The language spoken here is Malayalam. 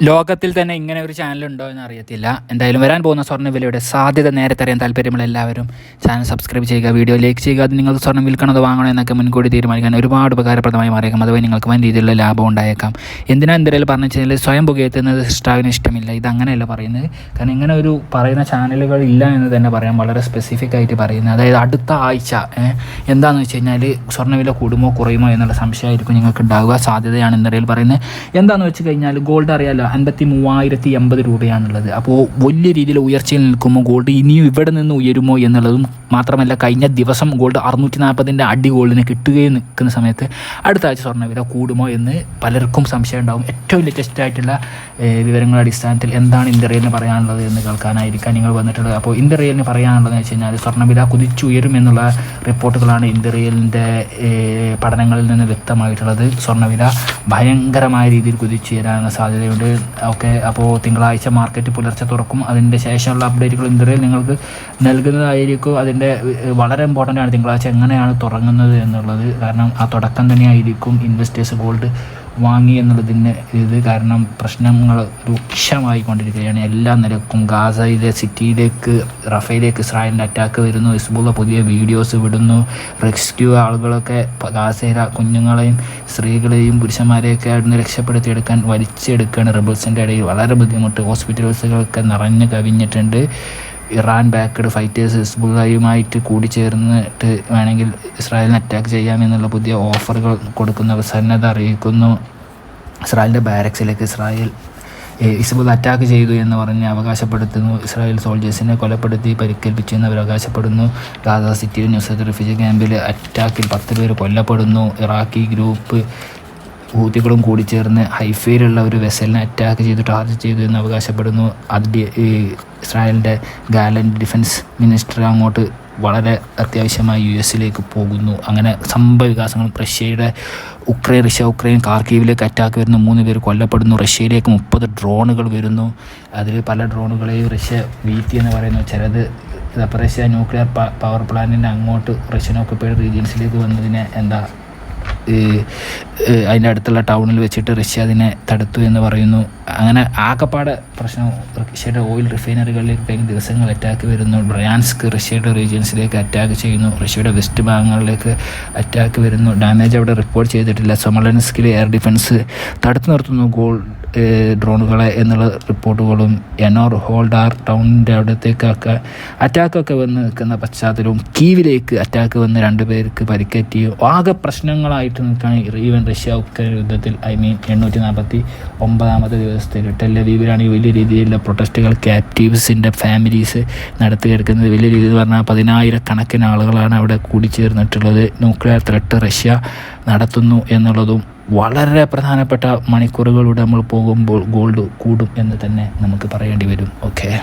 ലോകത്തിൽ തന്നെ ഇങ്ങനെ ഒരു ചാനൽ ഉണ്ടോ എന്ന് അറിയത്തില്ല. എന്തായാലും വരാൻ പോകുന്ന സ്വർണവിലയുടെ സാധ്യത നേരത്തെ അറിയാൻ താല്പര്യമുള്ള എല്ലാവരും ചാനൽ സബ്സ്ക്രൈബ് ചെയ്യുക വീഡിയോ ലൈക്ക് ചെയ്യുക അത് നിങ്ങൾക്ക് സ്വർണം വിൽക്കണത് വാങ്ങണോ എന്നൊക്കെ മുൻകൂട്ടി തീരുമാനിക്കാൻ ഒരുപാട് ഉപകാരപ്രദമായി മാറിയേക്കാം. അതുവഴി നിങ്ങൾക്ക് വൻ രീതിയിലുള്ള ലാഭം ഉണ്ടായേക്കാം. എന്തിനാ എന്തെങ്കിലും പറഞ്ഞു വെച്ചാൽ സ്വയം പുകയത്തുന്നത് ഇഷ്ടാവിന് ഇഷ്ടമില്ല. ഇത് അങ്ങനെയല്ല പറയുന്നത്. കാരണം ഇങ്ങനെ ഒരു പറയുന്ന ചാനലുകൾ ഇല്ല എന്ന് തന്നെ പറയാം. വളരെ സ്പെസിഫിക് ആയിട്ട് പറയുന്നത്. അതായത് അടുത്ത ആഴ്ച എന്താണെന്ന് വെച്ച് കഴിഞ്ഞാൽ സ്വർണവില കൂടുമോ കുറയുമോ എന്നുള്ള സംശയമായിരിക്കും നിങ്ങൾക്ക് ഉണ്ടാവുക സാധ്യതയാണ് എന്നറിയൽ പറയുന്നത്. എന്താണെന്ന് വെച്ച് കഴിഞ്ഞാൽ ഗോൾഡ് അറിയാലോ? അൻപത്തി മൂവായിരത്തി എൺപത് രൂപയാണുള്ളത്. അപ്പോൾ വലിയ രീതിയിൽ ഉയർച്ചയിൽ നിൽക്കുമ്പോൾ ഗോൾഡ് ഇനിയും ഇവിടെ നിന്ന് ഉയരുമോ എന്നുള്ളതും മാത്രമല്ല കഴിഞ്ഞ ദിവസം ഗോൾഡ് അറുന്നൂറ്റി നാൽപ്പതിന്റെ അടി ഗോൾഡിന് കിട്ടുകയും നിൽക്കുന്ന സമയത്ത് അടുത്ത ആഴ്ച സ്വർണവില കൂടുമോ എന്ന് പലർക്കും സംശയം ഉണ്ടാകും ഏറ്റവും ലേറ്റസ്റ്റ് ആയിട്ടുള്ള വിവരങ്ങളുടെ അടിസ്ഥാനത്തിൽ എന്താണ് ഇന്ത്യറിയലിന് പറയാനുള്ളത് എന്ന് കേൾക്കാനായിരിക്കാം നിങ്ങൾ വന്നിട്ടുള്ളത്. അപ്പോൾ ഇന്ത്യറിയലിന് പറയാനുള്ളതെന്ന് വെച്ച് കഴിഞ്ഞാൽ സ്വർണവില കുതിച്ചുയരും എന്നുള്ള റിപ്പോർട്ടുകളാണ് ഇന്ത്യറിയലിന്റെ പഠനങ്ങളിൽ നിന്ന് വ്യക്തമായിട്ടുള്ളത്. സ്വർണവില ഭയങ്കരമായ രീതിയിൽ കുതിച്ചുയരാനുള്ള സാധ്യതയുണ്ട്. ഓക്കെ അപ്പോൾ തിങ്കളാഴ്ച മാർക്കറ്റ് പുലർച്ചെ തുറക്കും. അതിന്റെ ശേഷമുള്ള അപ്ഡേറ്റുകൾ ഇന്ത്യയിൽ നിങ്ങൾക്ക് നൽകുന്നതായിരിക്കും. അതിന്റെ വളരെ ഇമ്പോർട്ടന്റ് ആണ് തിങ്കളാഴ്ച എങ്ങനെയാണ് തുടങ്ങുന്നത് എന്നുള്ളത്. കാരണം ആ തുടക്കം തന്നെയായിരിക്കും ഇൻവെസ്റ്റേഴ്സ് ഗോൾഡ് വാങ്ങി എന്നുള്ളതിന് ഇത് കാരണം പ്രശ്നങ്ങൾ രൂക്ഷമായി കൊണ്ടിരിക്കുകയാണ്. എല്ലാ നിരക്കും ഗാസയിലെ സിറ്റിയിലേക്ക് റഫയിലേക്ക് ഇസ്രായേലിന്റെ അറ്റാക്ക് വരുന്നു. ഇസ്ബുള്ള പുതിയ വീഡിയോസ് വിടുന്നു. റെസ്ക്യൂ ആളുകളൊക്കെ ഗാസയിലെ കുഞ്ഞുങ്ങളെയും സ്ത്രീകളെയും പുരുഷന്മാരെയൊക്കെ അവിടുന്ന് രക്ഷപ്പെടുത്തിയെടുക്കാൻ വലിച്ചെടുക്കുകയാണ്. റിബിൾസിന്റെ ഇടയിൽ വളരെ ബുദ്ധിമുട്ട്. ഹോസ്പിറ്റൽസുകളൊക്കെ നിറഞ്ഞു കവിഞ്ഞിട്ടുണ്ട്. ഇറാൻ ബാക്ക്ഡ് ഫൈറ്റേഴ്സ് ഹിസ്ബുള്ളയുമായിട്ട് കൂടിച്ചേർന്നിട്ട് വേണമെങ്കിൽ ഇസ്രായേലിനെ അറ്റാക്ക് ചെയ്യാം എന്നുള്ള പുതിയ ഓഫറുകൾ കൊടുക്കുന്ന സന്നദ്ധ അറിയിക്കുന്നു. ഇസ്രായേലിന്റെ ബാരക്സിലേക്ക് ഇസ്രായേൽ ഇസ്ബുൾ അറ്റാക്ക് ചെയ്തു എന്ന് പറഞ്ഞ് അവകാശപ്പെടുത്തുന്നു. ഇസ്രായേൽ സോൾജേഴ്സിനെ കൊലപ്പെടുത്തി പരിക്കേൽപ്പിച്ചു എന്ന് അവർ അവകാശപ്പെടുന്നു. ഗാസ സിറ്റിയിൽ ന്യൂസ് റിഫ്യൂജി ക്യാമ്പിൽ അറ്റാക്കിൽ പത്ത് പേര് കൊല്ലപ്പെടുന്നു. ഇറാഖി ഗ്രൂപ്പ് ഹൂത്തികളും കൂടി ചേർന്ന് ഹൈഫയിലുള്ള ഒരു വെസലിനെ അറ്റാക്ക് ചെയ്ത് ടാർജറ്റ് ചെയ്തു എന്ന് അവകാശപ്പെടുന്നു. അത് ഈ ഇസ്രായേലിന്റെ ഗാലൻഡ് ഡിഫൻസ് മിനിസ്റ്റർ അങ്ങോട്ട് വളരെ അത്യാവശ്യമായി യു എസിലേക്ക് പോകുന്നു. അങ്ങനെ സംഭവ വികാസങ്ങൾ റഷ്യയുടെ ഉക്രൈൻ റഷ്യ ഉക്രൈൻ കാർക്കീവിലേക്ക് അറ്റാക്ക് വരുന്നു. മൂന്ന് പേർ കൊല്ലപ്പെടുന്നു. റഷ്യയിലേക്ക് മുപ്പത് ഡ്രോണുകൾ വരുന്നു. അതിൽ പല ഡ്രോണുകളെയും റഷ്യ വീറ്റി എന്ന് പറയുന്നു. ചിലത് റഷ്യ ന്യൂക്ലിയർ പവർ പ്ലാന്റിന്റെ അങ്ങോട്ട് റഷ്യൻ ഓക്കുപ്പൈഡ് റീജിയൻസിലേക്ക് വന്നതിനെ എന്താ അതിന്റെ അടുത്തുള്ള ടൗണിൽ വെച്ചിട്ട് റഷ്യ അതിനെ തടുത്തു എന്ന് പറയുന്നു. അങ്ങനെ ആകപ്പാടെ പ്രശ്നം റഷ്യയുടെ ഓയിൽ റിഫൈനറികളിലേക്ക് ദിവസങ്ങൾ അറ്റാക്ക് വരുന്നു. ബ്രയാൻസ്ക് റഷ്യയുടെ റീജിയൻസിലേക്ക് അറ്റാക്ക് ചെയ്യുന്നു. റഷ്യയുടെ വെസ്റ്റ് ഭാഗങ്ങളിലേക്ക് അറ്റാക്ക് വരുന്നു. ഡാമേജ് അവിടെ റിപ്പോർട്ട് ചെയ്തിട്ടില്ല. സൊമലൻസ്കിൽ എയർ ഡിഫൻസ് തടുത്തു നിർത്തുന്നു. ഗോൾ ഡ്രോണുകളെ എന്നുള്ള റിപ്പോർട്ടുകളും എനോർ ഹോൾഡാർ ടൗണിന്റെ അവിടത്തേക്കൊക്കെ അറ്റാക്കൊക്കെ വന്ന് നിൽക്കുന്ന പശ്ചാത്തലവും കീവിലേക്ക് അറ്റാക്ക് വന്ന് രണ്ട് പേർക്ക് പരിക്കേറ്റിയും ആകെ പ്രശ്നങ്ങളായിട്ട് നിൽക്കുകയാണ് ഈവൻ റഷ്യ ഉക്രൈൻ യുദ്ധത്തിൽ ഐ മീൻ എണ്ണൂറ്റി നാൽപ്പത്തി ഒമ്പതാമത്തെ ദിവസത്തിൽ ടെല്ലവീവിലാണെങ്കിൽ വലിയ രീതിയിലുള്ള പ്രൊട്ടസ്റ്റുകൾ ക്യാപ്റ്റീവ്സിന്റെ ഫാമിലീസ് നടത്തി കിടക്കുന്നത് വലിയ രീതി രീതിയിൽ പറഞ്ഞാൽ പതിനായിരക്കണക്കിന് ആളുകളാണ് അവിടെ കൂടിച്ചേർന്നിട്ടുള്ളത്. ന്യൂക്ലിയർ ത്രെട്ട് റഷ്യ നടത്തുന്നു എന്നുള്ളതും വളരെ പ്രധാനപ്പെട്ട മണിക്കൂറുകളിലൂടെ നമ്മൾ പോകുമ്പോൾ ഗോൾഡ് കൂടും എന്ന് തന്നെ നമുക്ക് പറയേണ്ടി വരും. ഓക്കെ